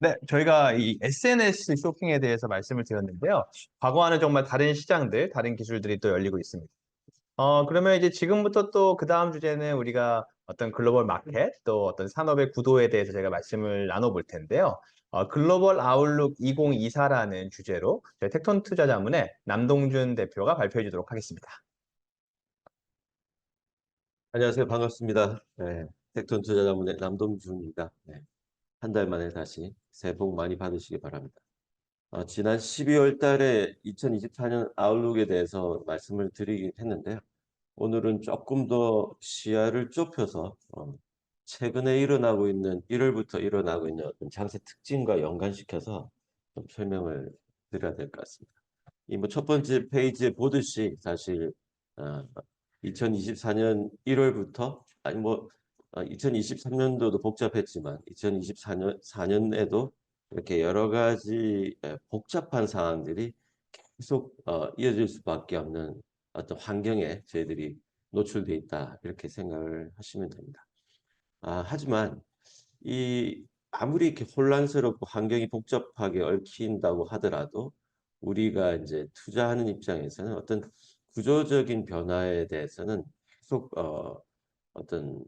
네, 저희가 이 SNS 쇼핑에 대해서 말씀을 드렸는데요. 과거와는 정말 다른 시장들, 다른 기술들이 또 열리고 있습니다. 어, 그러면 이제 지금부터 또 그 다음 주제는 우리가 어떤 글로벌 마켓, 또 어떤 산업의 구도에 대해서 제가 말씀을 나눠볼 텐데요. 어, 글로벌 아웃룩 2024라는 주제로 저희 텍톤 투자자문의 남동준 대표가 발표해 주도록 하겠습니다. 안녕하세요. 반갑습니다. 네, 텍톤 투자자문의 남동준입니다. 네, 한 달 만에 다시 새해 복 많이 받으시기 바랍니다. 어, 지난 12월 달에 2024년 아웃룩에 대해서 말씀을 드리긴 했는데요. 오늘은 조금 더 시야를 좁혀서 어, 최근에 일어나고 있는 1월부터 일어나고 있는 장세 특징과 연관시켜서 좀 설명을 드려야 될 것 같습니다. 이 뭐 첫 번째 페이지에 보듯이 사실 어, 2024년 1월부터 아니 뭐 2023년도도 복잡했지만 2024년 4년에도 이렇게 여러 가지 복잡한 상황들이 계속 어, 이어질 수밖에 없는 어떤 환경에 저희들이 노출돼 있다 이렇게 생각을 하시면 됩니다. 아, 하지만 이 아무리 이렇게 혼란스럽고 환경이 복잡하게 얽힌다고 하더라도 우리가 이제 투자하는 입장에서는 어떤 구조적인 변화에 대해서는 계속 어, 어떤 어,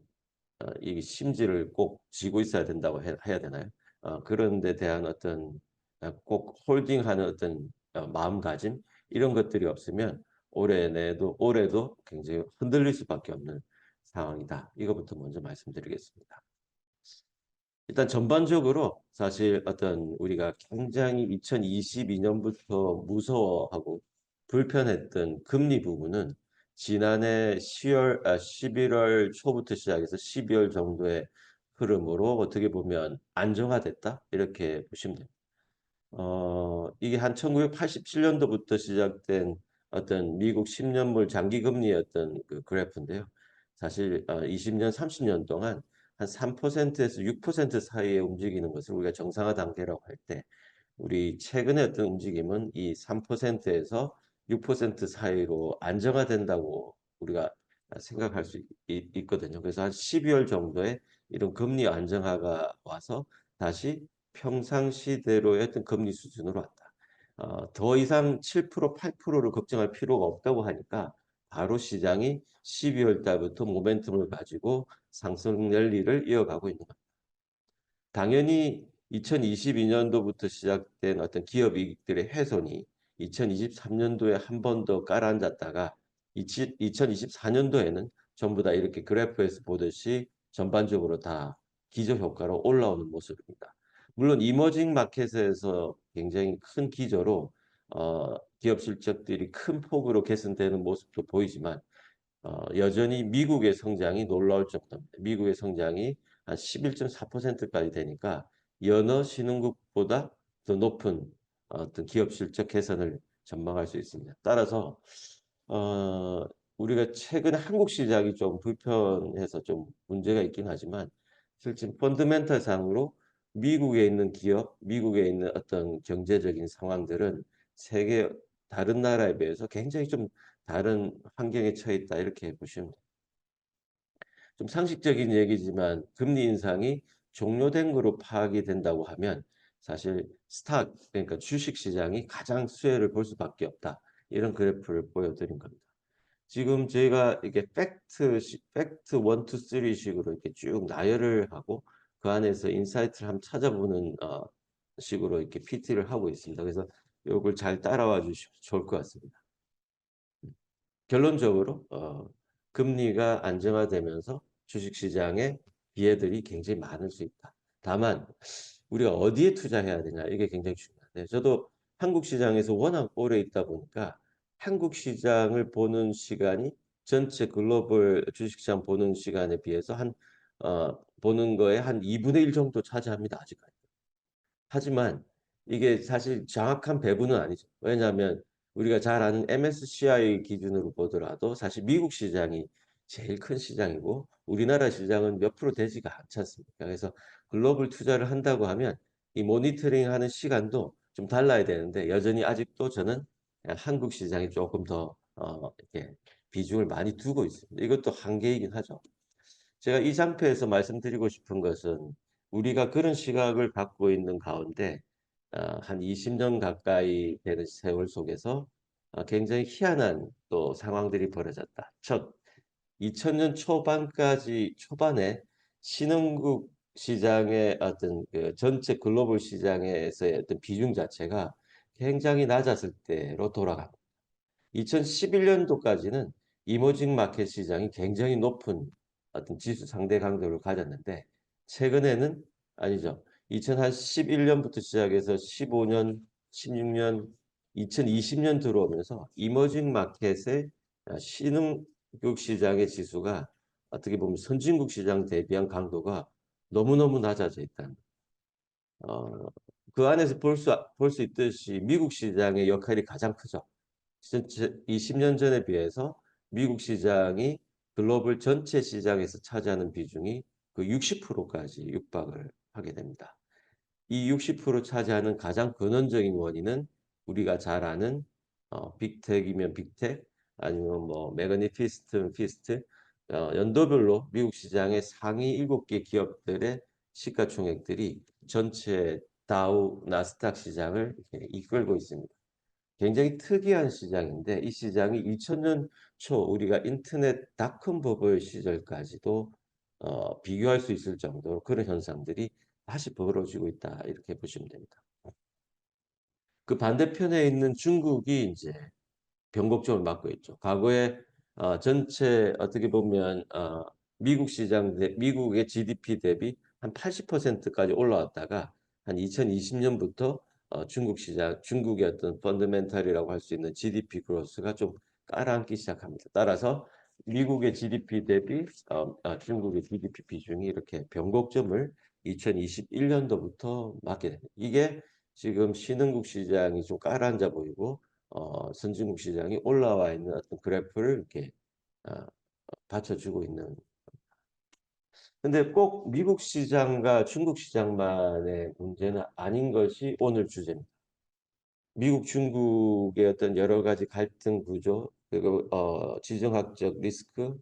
이 심지를 꼭 쥐고 있어야 된다고 해, 야 되나요? 어, 그런 데 대한 어떤 어, 꼭 홀딩하는 어떤 어, 마음가짐 이런 것들이 없으면 올해 내도 올해도 굉장히 흔들릴 수밖에 없는 상황이다. 이것부터 먼저 말씀드리겠습니다. 일단 전반적으로 사실 어떤 우리가 굉장히 2022년부터 무서워하고 불편했던 금리 부분은 지난해 10월, 아, 11월 초부터 시작해서 12월 정도의 흐름으로 어떻게 보면 안정화됐다 이렇게 보시면 됩니다. 어, 이게 한 1987년도부터 시작된 어떤 미국 10년물 장기금리였던 그 그래프인데요. 사실 20년, 어, 30년 동안 한 3%에서 6% 사이에 움직이는 것을 우리가 정상화 단계라고 할 때 우리 최근의 어떤 움직임은 이 3%에서 6% 사이로 안정화된다고 우리가 생각할 수 있, 거든요 그래서 한 12월 정도에 이런 금리 안정화가 와서 다시 평상시대로의 어떤 금리 수준으로 왔다. 어, 더 이상 7% 8%를 걱정할 필요가 없다고 하니까 바로 시장이 12월 달부터 모멘텀을 가지고 상승 랠리를 이어가고 있는 겁니다. 당연히 2022년도부터 시작된 어떤 기업 이익들의 훼손이 2023년도에 한 번 더 깔아앉았다가 2024년도에는 전부 다 이렇게 그래프에서 보듯이 전반적으로 다 기저 효과로 올라오는 모습입니다. 물론 이머징 마켓에서 굉장히 큰 기저로 어, 기업 실적들이 큰 폭으로 개선되는 모습도 보이지만 어, 여전히 미국의 성장이 놀라울 정도입니다. 미국의 성장이 한 11.4%까지 되니까 연어 신흥국보다 더 높은 어떤 기업 실적 개선을 전망할 수 있습니다. 따라서 어, 우리가 최근에 한국 시장이 좀 불편해서 좀 문제가 있긴 하지만 실제 펀드멘탈 상으로 미국에 있는 기업, 미국에 있는 어떤 경제적인 상황들은 세계 다른 나라에 비해서 굉장히 좀 다른 환경에 처해 있다 이렇게 보시면. 좀 상식적인 얘기지만 금리 인상이 종료된 거로 파악이 된다고 하면 사실 스탁 그러니까 주식 시장이 가장 수혜를 볼 수밖에 없다. 이런 그래프를 보여드린 겁니다. 지금 저희가 이게 팩트 팩트 1, 2, 3 식으로 이렇게 쭉 나열을 하고 그 안에서 인사이트를 한번 찾아보는 어, 식으로 이렇게 PT를 하고 있습니다. 그래서 이걸 잘 따라와 주시면 좋을 것 같습니다. 결론적으로 어, 금리가 안정화되면서 주식시장의 기회들이 굉장히 많을 수 있다. 다만 우리가 어디에 투자해야 되냐 이게 굉장히 중요한데 저도 한국 시장에서 워낙 오래 있다 보니까 한국 시장을 보는 시간이 전체 글로벌 주식시장 보는 시간에 비해서 한 어, 보는 거에 한 2분의 1 정도 차지합니다 아직까지. 하지만 이게 사실 정확한 배분은 아니죠. 왜냐하면 우리가 잘 아는 MSCI 기준으로 보더라도 사실 미국 시장이 제일 큰 시장이고 우리나라 시장은 몇 프로 되지가 않지 않습니까? 그래서 글로벌 투자를 한다고 하면 이 모니터링 하는 시간도 좀 달라야 되는데 여전히 아직도 저는 한국 시장이 조금 더 어, 이렇게 비중을 많이 두고 있습니다. 이것도 한계이긴 하죠. 제가 이 장표에서 말씀드리고 싶은 것은 우리가 그런 시각을 갖고 있는 가운데 아, 한 20년 가까이 되는 세월 속에서 아, 굉장히 희한한 또 상황들이 벌어졌다. 첫 2000년 초반까지 초반에 신흥국 시장의 어떤 그 전체 글로벌 시장에서의 어떤 비중 자체가 굉장히 낮았을 때로 돌아갑니다. 2011년도까지는 이머징 마켓 시장이 굉장히 높은 어떤 지수 상대 강도를 가졌는데 최근에는 아니죠. 2011년부터 시작해서 15년, 16년, 2020년 들어오면서 이머징 마켓의 신흥국 시장의 지수가 어떻게 보면 선진국 시장 대비한 강도가 너무너무 낮아져 있다는 어, 그 안에서 볼 수, 볼 수 있듯이 미국 시장의 역할이 가장 크죠. 20년 전에 비해서 미국 시장이 글로벌 전체 시장에서 차지하는 비중이 그 60%까지 육박을 하게 됩니다. 이 60% 차지하는 가장 근원적인 원인은 우리가 잘 아는 어, 빅텍이면 빅텍 아니면 뭐 매그니피스트면 피스트 어, 연도별로 미국 시장의 상위 7개 기업들의 시가총액들이 전체 다우 나스닥 시장을 이끌고 있습니다. 굉장히 특이한 시장인데 이 시장이 2000년 초 우리가 인터넷 닷컴 버블 시절까지도 어, 비교할 수 있을 정도로 그런 현상들이 다시 벌어지고 있다 이렇게 보시면 됩니다. 그 반대편에 있는 중국이 이제 변곡점을 맞고 있죠. 과거에 어, 전체 어떻게 보면 어, 미국 시장 대, 미국의 GDP 대비 한 80%까지 올라왔다가 한 2020년부터 어, 중국 시장, 중국의 어떤 펀더멘탈이라고 할 수 있는 GDP 그로스가 좀 깔아앉기 시작합니다. 따라서 미국의 GDP 대비 어, 아, 중국의 GDP 비중이 이렇게 변곡점을 2021년도부터 맞게 됩니다. 이게 지금 신흥국 시장이 좀 깔아앉아 보이고 어, 선진국 시장이 올라와 있는 어떤 그래프를 이렇게 어, 받쳐주고 있는 근데 꼭 미국 시장과 중국 시장만의 문제는 아닌 것이 오늘 주제입니다. 미국, 중국의 어떤 여러 가지 갈등 구조, 그리고 어, 지정학적 리스크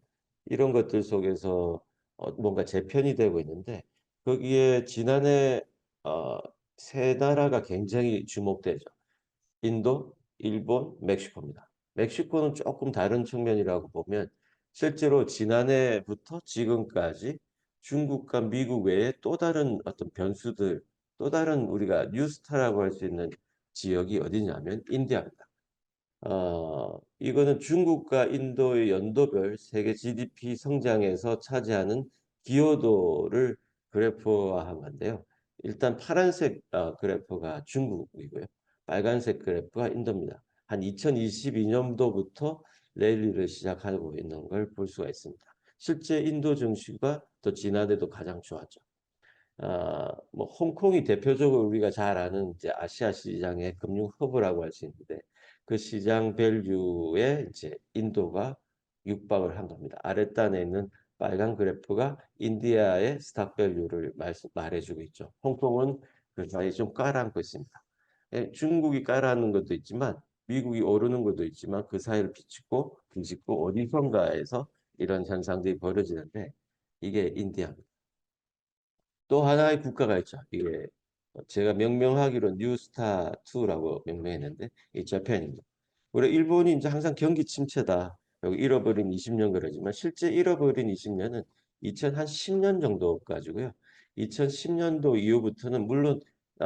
이런 것들 속에서 어, 뭔가 재편이 되고 있는데 거기에 지난해 어, 세 나라가 굉장히 주목되죠. 인도, 일본, 멕시코입니다. 멕시코는 조금 다른 측면이라고 보면 실제로 지난해부터 지금까지 중국과 미국 외에 또 다른 어떤 변수들, 또 다른 우리가 뉴스타라고 할 수 있는 지역이 어디냐면 인디아입니다. 어, 이거는 중국과 인도의 연도별 세계 GDP 성장에서 차지하는 기여도를 그래프화한 건데요. 일단 파란색 어, 그래프가 중국이고요. 빨간색 그래프가 인도입니다. 한 2022년도부터 랠리를 시작하고 있는 걸 볼 수가 있습니다. 실제 인도 증시가 또 지난해도 가장 좋았죠. 아, 뭐 홍콩이 대표적으로 우리가 잘 아는 이제 아시아 시장의 금융 허브라고 할 수 있는데 그 시장 밸류에 이제 인도가 육박을 한 겁니다. 아랫단에 있는 빨간 그래프가 인디아의 스탁 밸류를 말해주고 있죠. 홍콩은 그 사이 좀 깔아앉고 있습니다. 예, 중국이 깔아앉는 것도 있지만 미국이 오르는 것도 있지만 그 사이를 비집고 비집고 어디선가에서 이런 현상들이 벌어지는데 이게 인디아입니다. 또 하나의 국가가 있죠. 이게 제가 명명하기로 뉴스타 2라고 명명했는데 이 재팬입니다. 우리 일본이 이제 항상 경기 침체다. 여기 잃어버린 20년 그러지만 실제 잃어버린 20년은 2010년 정도까지고요. 2010년도 이후부터는 물론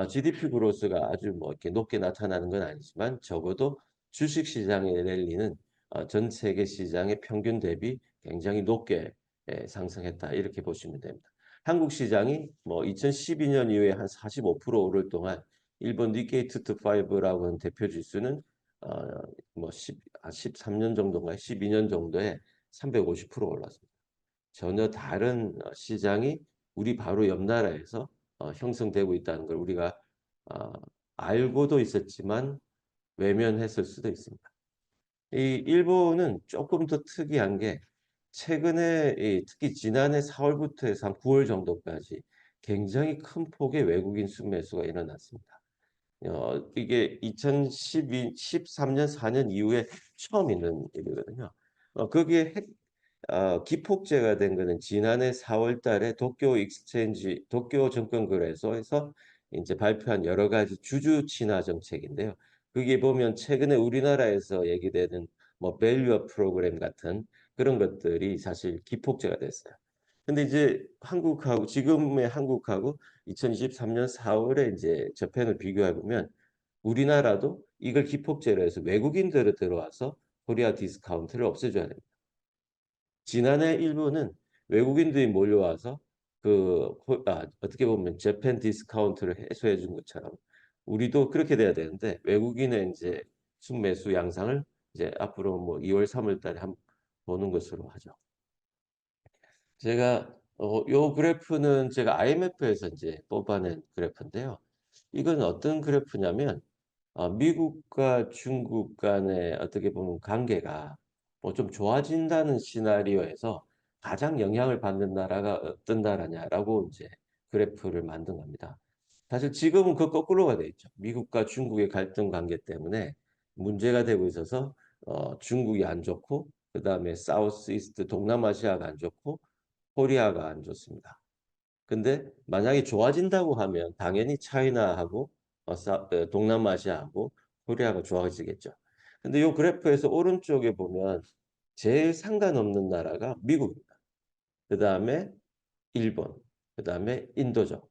GDP 그로스가 아주 뭐 이렇게 높게 나타나는 건 아니지만 적어도 주식 시장의 랠리는 어, 전 세계 시장의 평균 대비 굉장히 높게 예, 상승했다 이렇게 보시면 됩니다. 한국 시장이 뭐 2012년 이후에 한 45% 오를 동안 일본 니케이 투투5라고 하는 대표 지수는 어뭐 13년 정도인가 12년 정도에 350% 올랐습니다. 전혀 다른 어, 시장이 우리 바로 옆 나라에서 어, 형성되고 있다는 걸 우리가 어, 알고도 있었지만 외면했을 수도 있습니다. 이 일본은 조금 더 특이한 게 최근에 특히 지난해 4월부터 해서 한 9월 정도까지 굉장히 큰 폭의 외국인 순매수가 일어났습니다. 어, 이게 2012, 13년, 4년 이후에 처음 있는 일이거든요. 어, 거기에 핵, 어, 기폭제가 된 거는 지난해 4월 달에 도쿄 익스체인지, 도쿄 증권거래소에서 이제 발표한 여러 가지 주주 친화 정책인데요. 거기 보면 최근에 우리나라에서 얘기되는 뭐 밸류업 프로그램 같은 그런 것들이 사실 기폭제가 됐어요. 근데 이제 한국하고 지금의 한국하고 2023년 4월에 이제 저편을 비교해 보면 우리나라도 이걸 기폭제로 해서 외국인들이 들어와서 코리아 디스카운트를 없애줘야 됩니다. 지난해 일본은 외국인들이 몰려와서 그 호- 아, 어떻게 보면 재팬 디스카운트를 해소해 준 것처럼 우리도 그렇게 돼야 되는데 외국인의 이제 순매수 양상을 이제 앞으로 뭐 2월 3월 달에 한 보는 것으로 하죠. 제가 어, 요 그래프는 제가 IMF에서 이제 뽑아낸 그래프인데요. 이건 어떤 그래프냐면 어, 미국과 중국 간의 어떻게 보면 관계가 뭐 좀 좋아진다는 시나리오에서 가장 영향을 받는 나라가 어떤 나라냐라고 이제 그래프를 만든 겁니다. 사실 지금은 그 거꾸로가 돼 있죠. 미국과 중국의 갈등 관계 때문에 문제가 되고 있어서 어, 중국이 안 좋고 그 다음에 사우스 이스트 동남아시아가 안 좋고 코리아가 안 좋습니다. 근데 만약에 좋아진다고 하면 당연히 차이나하고 어, 사- 어, 동남아시아하고 코리아가 좋아지겠죠. 근데 이 그래프에서 오른쪽에 보면 제일 상관없는 나라가 미국입니다. 그 다음에 일본, 그 다음에 인도죠.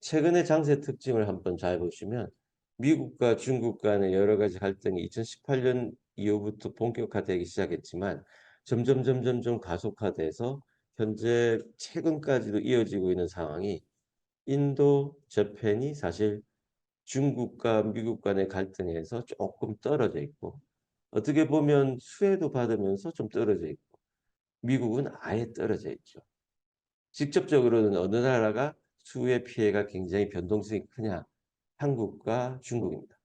최근의 장세 특징을 한번 잘 보시면 미국과 중국 간의 여러 가지 갈등이 2018년 이후부터 본격화되기 시작했지만 점점 점점 좀 가속화돼서 현재 최근까지도 이어지고 있는 상황이 인도, 저펜이 사실 중국과 미국 간의 갈등에서 조금 떨어져 있고 어떻게 보면 수혜도 받으면서 좀 떨어져 있고 미국은 아예 떨어져 있죠. 직접적으로는 어느 나라가 수혜 피해가 굉장히 변동성이 크냐? 한국과 중국입니다.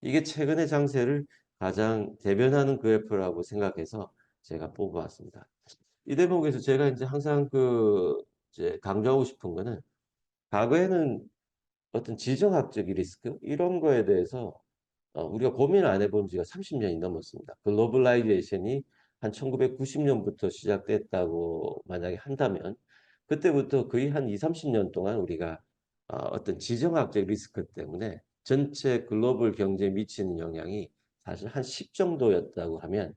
이게 최근의 장세를 가장 대변하는 그래프라고 생각해서 제가 뽑아왔습니다. 이 대목에서 제가 이제 항상 그 이제 강조하고 싶은 거는 과거에는 어떤 지정학적 리스크 이런 거에 대해서 어, 우리가 고민을 안 해본 지가 30년이 넘었습니다. 글로벌라이제이션이 한 1990년부터 시작됐다고 만약에 한다면 그때부터 거의 한 2, 30년 동안 우리가 어, 어떤 지정학적 리스크 때문에 전체 글로벌 경제에 미치는 영향이 사실 한 10 정도였다고 하면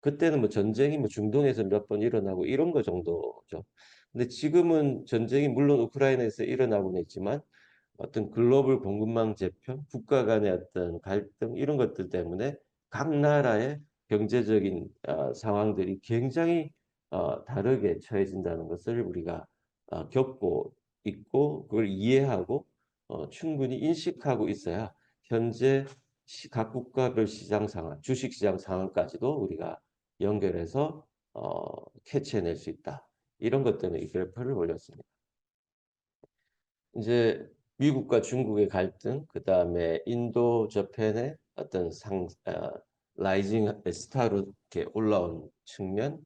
그때는 뭐 전쟁이 뭐 중동에서 몇 번 일어나고 이런 거 정도죠. 근데 지금은 전쟁이 물론 우크라이나에서 일어나고는 있지만 어떤 글로벌 공급망 재편, 국가 간의 어떤 갈등 이런 것들 때문에 각 나라의 경제적인 어, 상황들이 굉장히 어, 다르게 처해진다는 것을 우리가 어, 겪고 있고 그걸 이해하고 어, 충분히 인식하고 있어야 현재 시- 각 국가별 시장 상황, 주식 시장 상황까지도 우리가 연결해서 어, 캐치해낼 수 있다. 이런 것 때문에 이 그래프를 올렸습니다. 이제 미국과 중국의 갈등, 그 다음에 인도 저편의 어떤 상, 어, 라이징 스타로 이렇게 올라온 측면,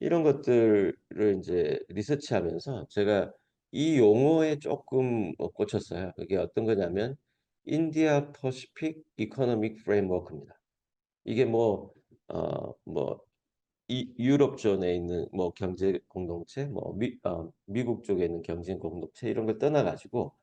이런 것들을 이제 리서치하면서 제가 이 용어에 조금 어, 꽂혔어요. 그게 어떤 거냐면 인디아 퍼시픽 이코노믹 프레임워크입니다. 이게 뭐, 어, 뭐, 이 유럽 존에 있는 뭐 경제 공동체, 뭐 미, 어, 미국 쪽에 있는 경제 공동체 이런 걸 떠나 가지고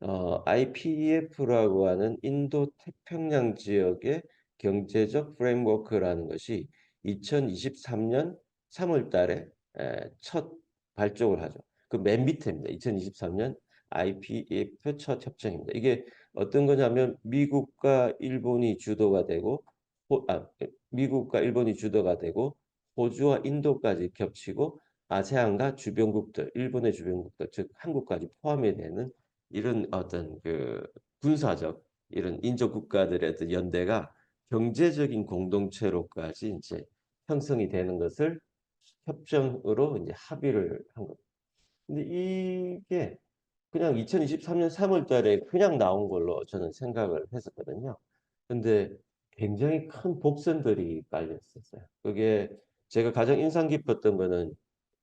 어, IPEF라고 하는 인도 태평양 지역의 경제적 프레임워크라는 것이 2023년 3월 달에 에, 첫 발족을 하죠. 그 맨 밑에입니다. 2023년 IPEF 첫 협정입니다. 이게 어떤 거냐면 미국과 일본이 주도가 되고 호, 아, 미국과 일본이 주도가 되고 호주와 인도까지 겹치고 아세안과 주변국들, 일본의 주변국들, 즉 한국까지 포함이 되는 이런 어떤 그 군사적 이런 인접 국가들의 어떤 연대가 경제적인 공동체로까지 이제 형성이 되는 것을 협정으로 이제 합의를 한 겁니다. 근데 이게 그냥 2023년 3월 달에 그냥 나온 걸로 저는 생각을 했었거든요. 근데 굉장히 큰 복선들이 깔려 있었어요. 그게 제가 가장 인상 깊었던 거는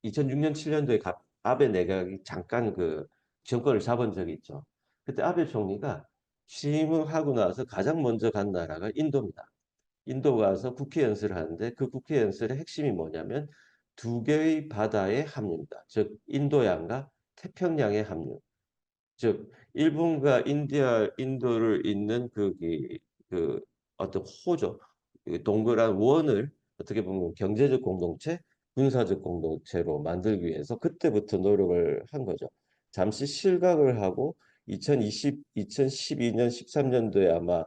2006년 7년도에 아베 내각이 잠깐 그 정권을 잡은 적이 있죠. 그때 아베 총리가 취임을 하고 나서 가장 먼저 간 나라가 인도입니다. 인도 가서 국회 연설을 하는데 그 국회 연설의 핵심이 뭐냐면 두 개의 바다의 합류입니다. 즉 인도양과 태평양의 합류. 즉 일본과 인디아 인도를 잇는 그기 그 어떤 호죠. 그 동그란 원을 어떻게 보면 경제적 공동체, 군사적 공동체로 만들기 위해서 그때부터 노력을 한 거죠. 잠시 실각을 하고 2020, 2012년, 13년도에 아마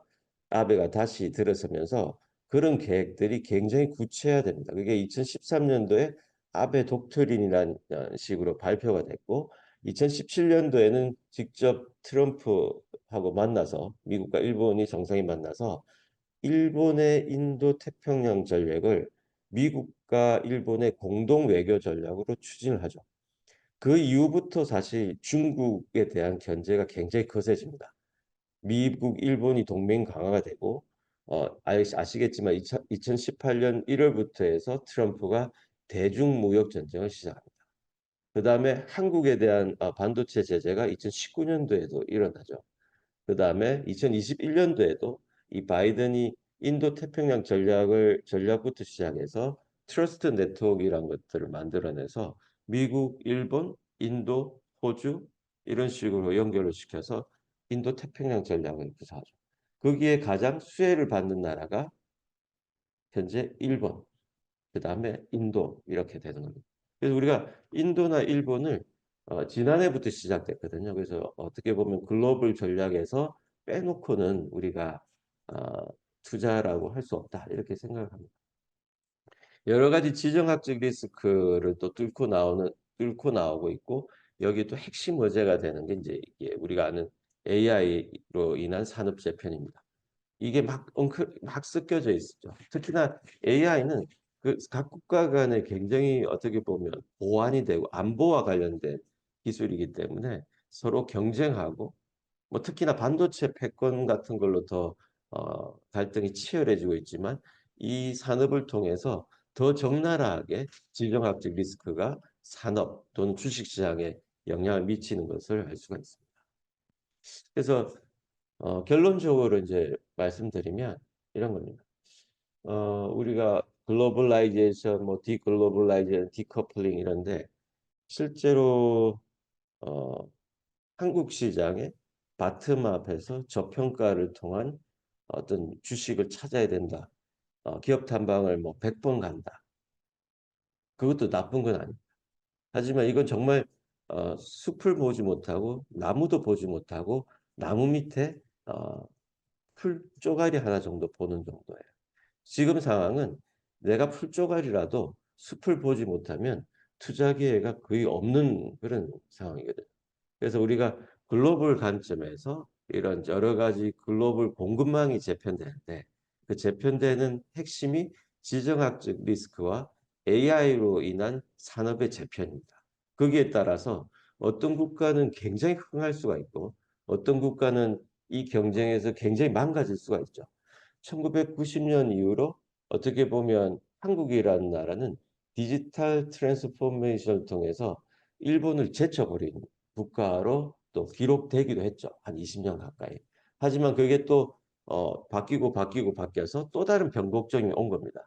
아베가 다시 들어서면서 그런 계획들이 굉장히 구체화됩니다. 그게 2013년도에 아베 독트린이라는 식으로 발표가 됐고 2017년도에는 직접 트럼프하고 만나서 미국과 일본이 정상이 만나서 일본의 인도 태평양 전략을 미국과 일본의 공동 외교 전략으로 추진을 하죠. 그 이후부터 사실 중국에 대한 견제가 굉장히 거세집니다. 미국, 일본이 동맹 강화가 되고 어, 아- 아시겠지만 2018년 1월부터 해서 트럼프가 대중무역 전쟁을 시작합니다. 그 다음에 한국에 대한 어, 반도체 제재가 2019년도에도 일어나죠. 그 다음에 2021년도에도 이 바이든이 인도 태평양 전략을 전략부터 시작해서 트러스트 네트워크이란 것들을 만들어내서 미국, 일본, 인도, 호주 이런 식으로 연결을 시켜서 인도 태평양 전략을 구사하죠. 거기에 가장 수혜를 받는 나라가 현재 일본, 그 다음에 인도 이렇게 되는 겁니다. 그래서 우리가 인도나 일본을 어, 지난해부터 시작됐거든요. 그래서 어떻게 보면 글로벌 전략에서 빼놓고는 우리가 어, 투자라고 할 수 없다 이렇게 생각을 합니다. 여러 가지 지정학적 리스크를 또 뚫고 나오는 뚫고 나오고 있고 여기 또 핵심 어제가 되는 게 이제 이게 우리가 아는 AI로 인한 산업 재편입니다. 이게 막 엉클 막 섞여져 있죠. 특히나 AI는 그 각 국가 간에 굉장히 어떻게 보면 보완이 되고 안보와 관련된 기술이기 때문에 서로 경쟁하고 뭐 특히나 반도체 패권 같은 걸로 더 어, 갈등이 치열해지고 있지만 이 산업을 통해서 더 적나라하게 지정학적 리스크가 산업 또는 주식시장에 영향을 미치는 것을 알 수가 있습니다. 그래서 어, 결론적으로 이제 말씀드리면 이런 겁니다. 어, 우리가 글로벌라이제이션, 뭐 디글로벌라이제이션, 디커플링 이런데 실제로 어, 한국 시장의 바트맵에서 저평가를 통한 어떤 주식을 찾아야 된다. 어, 기업 탐방을 뭐 100번 간다. 그것도 나쁜 건 아닙니다. 하지만 이건 정말 어, 숲을 보지 못하고 나무도 보지 못하고 나무 밑에 어, 풀 쪼가리 하나 정도 보는 정도예요. 지금 상황은 내가 풀 쪼가리라도 숲을 보지 못하면 투자 기회가 거의 없는 그런 상황이거든요. 그래서 우리가 글로벌 관점에서 이런 여러 가지 글로벌 공급망이 재편되는데 그 재편되는 핵심이 지정학적 리스크와 AI로 인한 산업의 재편입니다. 거기에 따라서 어떤 국가는 굉장히 흥할 수가 있고 어떤 국가는 이 경쟁에서 굉장히 망가질 수가 있죠. 1990년 이후로 어떻게 보면 한국이라는 나라는 디지털 트랜스포메이션을 통해서 일본을 제쳐버린 국가로 또 기록되기도 했죠. 한 20년 가까이. 하지만 그게 또 어, 바뀌고 바뀌고 바뀌어서 또 다른 변곡점이 온 겁니다.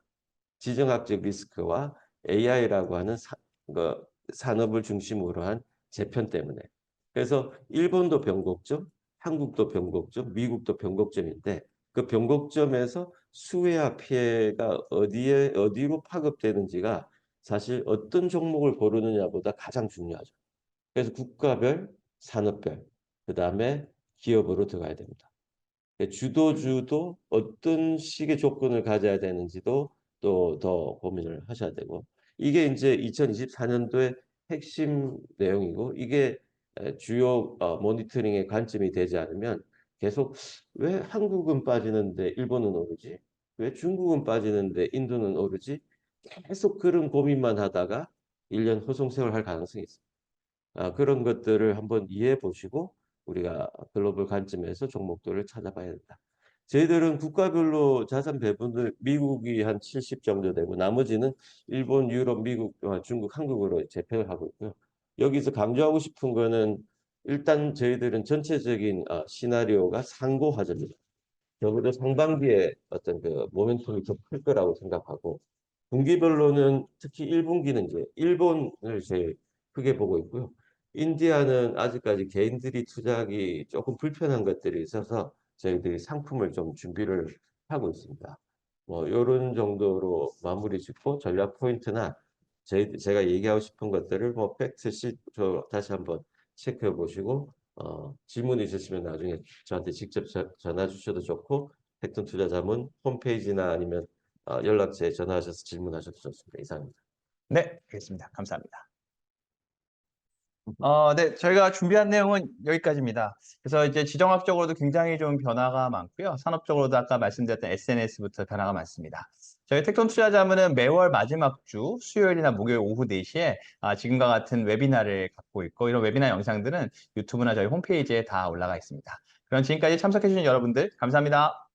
지정학적 리스크와 AI라고 하는 사, 그 산업을 중심으로 한 재편 때문에. 그래서 일본도 변곡점, 한국도 변곡점, 미국도 변곡점인데 그 변곡점에서 수혜와 피해가 어디에 어디로 파급되는지가 사실 어떤 종목을 고르느냐보다 가장 중요하죠. 그래서 국가별, 산업별, 그 다음에 기업으로 들어가야 됩니다. 주도주도 어떤 식의 조건을 가져야 되는지도 또 더 고민을 하셔야 되고 이게 이제 2024년도의 핵심 내용이고 이게 주요 어, 모니터링의 관점이 되지 않으면 계속 왜 한국은 빠지는데 일본은 오르지? 왜 중국은 빠지는데 인도는 오르지? 계속 그런 고민만 하다가 1년 호송 세월 할 가능성이 있습니다. 아, 그런 것들을 한번 이해해 보시고 우리가 글로벌 관점에서 종목들을 찾아봐야 된다. 저희들은 국가별로 자산 배분을 미국이 한 70 정도 되고 나머지는 일본, 유럽, 미국, 어, 중국, 한국으로 재편을 하고 있고요. 여기서 강조하고 싶은 거는 일단 저희들은 전체적인 어, 시나리오가 상고하전입니다. 적어도 상반기에 어떤 그 모멘텀이 더 클 거라고 생각하고 분기별로는 특히 1분기는 이제 일본을 제일 크게 보고 있고요. 인디아는 아직까지 개인들이 투자하기 조금 불편한 것들이 있어서 저희들이 상품을 좀 준비를 하고 있습니다. 뭐 이런 정도로 마무리 짓고 전략 포인트나 저희 제가 얘기하고 싶은 것들을 뭐 팩트 시저 다시 한번 체크해 보시고 어, 질문 있으시면 나중에 저한테 직접 저- 전화 주셔도 좋고 팩톤 투자자문 홈페이지나 아니면 어, 연락처에 전화하셔서 질문하셔도 좋습니다. 이상입니다. 네, 알겠습니다. 감사합니다. 어, 네, 저희가 준비한 내용은 여기까지입니다. 그래서 이제 지정학적으로도 굉장히 좀 변화가 많고요. 산업적으로도 아까 말씀드렸던 SNS부터 변화가 많습니다. 저희 텍톤 투자자문은 매월 마지막 주 수요일이나 목요일 오후 4시에 아, 지금과 같은 웨비나를 갖고 있고 이런 웨비나 영상들은 유튜브나 저희 홈페이지에 다 올라가 있습니다. 그럼 지금까지 참석해주신 여러분들 감사합니다.